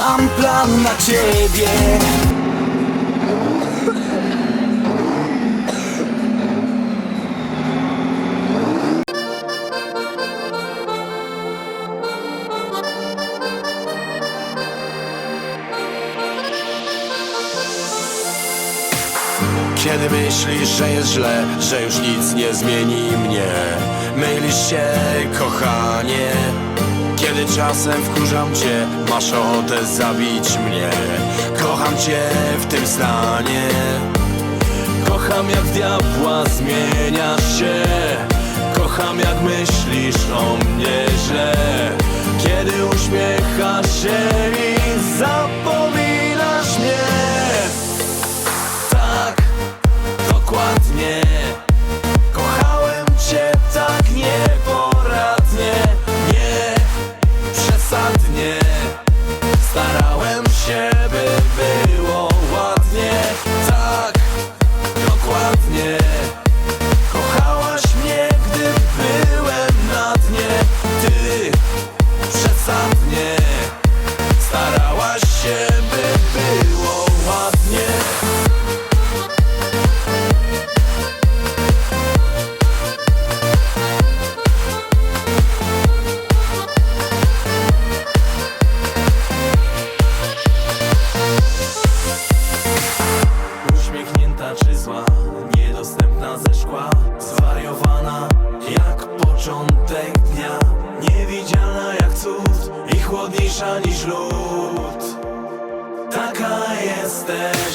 mam plan na ciebie. Kiedy myślisz, że jest źle, że już nic nie zmieni mnie? Mylisz się, kochanie Kiedy czasem wkurzam cię, masz ochotę zabić mnie. Kocham cię w tym stanie. Kocham jak diabła zmieniasz się. Kocham jak myślisz o mnie źle. Kiedy uśmiechasz się początek dnia. Niewidzialna jak cud i chłodniejsza niż lód. Taka jesteś,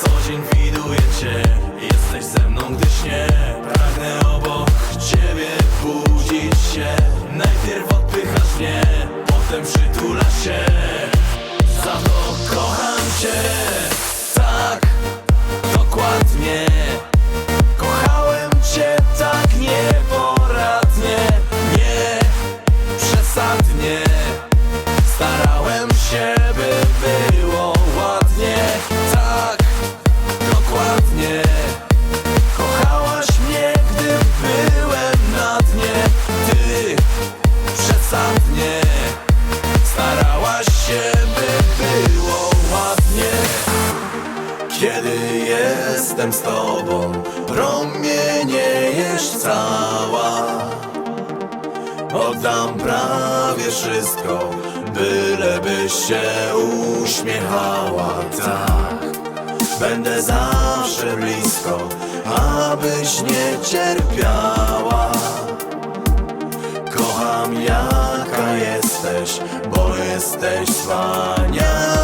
co dzień widuję cię. Jesteś ze mną, gdy śnię Pragnę obok ciebie budzić się. Najpierw odpychasz mnie, potem przytulasz się. Za to kocham cię kiedy jestem z tobą, promieniejesz cała. Oddam prawie wszystko, bylebyś się uśmiechała. Tak, będę zawsze blisko, abyś nie cierpiała. Kocham jaka jesteś, bo jesteś wspaniała